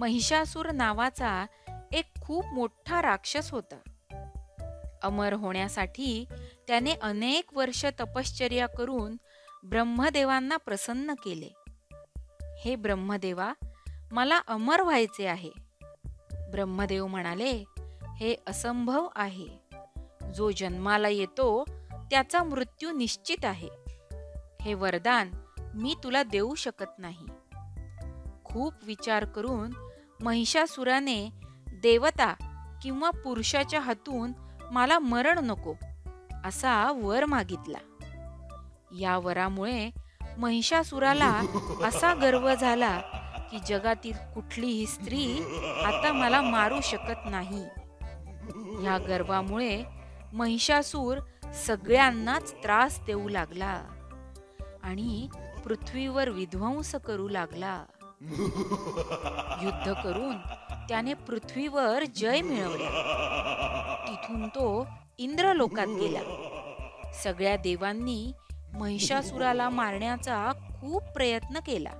महिषासूर नावाचा एक खूप मोठा राक्षस होता. अमर होण्यासाठी त्याने अनेक वर्ष तपश्चर्या करून ब्रह्मदेवांना प्रसन्न केले. हे ब्रह्मदेवा मला अमर व्हायचे आहे. ब्रह्मदेव म्हणाले हे असंभव आहे. जो जन्माला येतो त्याचा मृत्यू निश्चित आहे. हे वरदान मी तुला देऊ शकत नाही. खूप विचार करून महिषासुराने देवता किंवा पुरुषाच्या हातून मला मरण नको असा वर मागितला. या वरामुळे महिषासुराला असा गर्व झाला की जगातील कुठलीही स्त्री आता मला मारू शकत नाही. या गर्वामुळे महिषासूर सगळ्यांनाच त्रास देऊ लागला आणि पृथ्वीवर विध्वंस करू लागला. युद्ध करून त्याने पृथ्वीवर जय मिळवला. तिथून तो इंद्रलोकात गेला. सगळ्या देवांनी महिषासुराला मारण्याचा खूप प्रयत्न केला.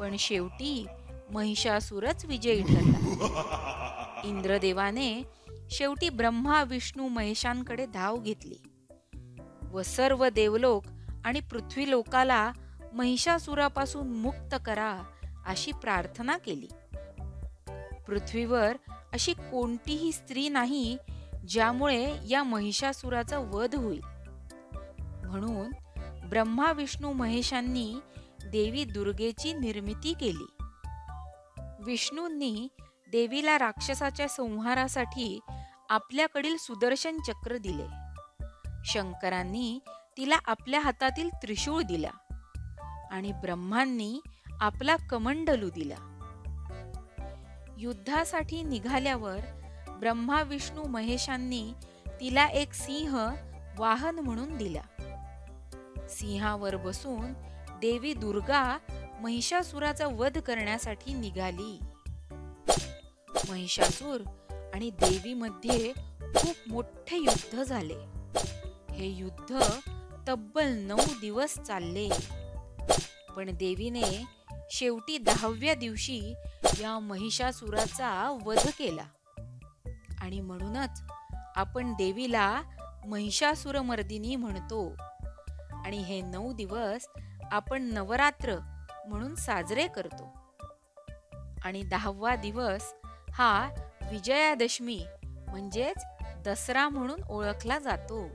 पण शेवटी महिषासुरच विजयी ठरला. इंद्रदेवाने शेवटी ब्रह्मा विष्णू महेशांकडे धाव घेतली. व सर्व देवलोक आणि पृथ्वीलोकाला महिषासुरापासून मुक्त करा अशी प्रार्थना केली. पृथ्वीवर अशी कोणतीही स्त्री नाही ज्यामुळे या महिषासुराचा वध होईल. म्हणून ब्रह्मा विष्णू महेशांनी देवी दुर्गेची निर्मिती केली. विष्णूंनी देवीला राक्षसाच्या संहारासाठी आपल्याकडील सुदर्शन चक्र दिले. शंकरांनी तिला आपल्या हातातील त्रिशूळ दिला आणि ब्रह्मांनी आपला कमंडलू दिला. युद्धासाठी निघाल्यावर ब्रह्मा विष्णू महेशांनी तिला एक सिंह वाहन म्हणून दिला. सिंहावर बसून देवी दुर्गा महिषासुराचा वध करण्यासाठी निघाली. महिषासूर आणि देवीमध्ये खूप मोठे युद्ध झाले. हे युद्ध तब्बल नऊ दिवस चालले. पण देवीने शेवटी दहाव्या दिवशी या महिषासुराचा वध केला. आणि म्हणूनच आपण देवीला महिषासुरमर्दिनी म्हणतो. आणि हे नऊ दिवस आपण नवरात्र म्हणून साजरे करतो. आणि दहावा दिवस हा विजयादशमी म्हणजेच दसरा म्हणून ओळखला जातो.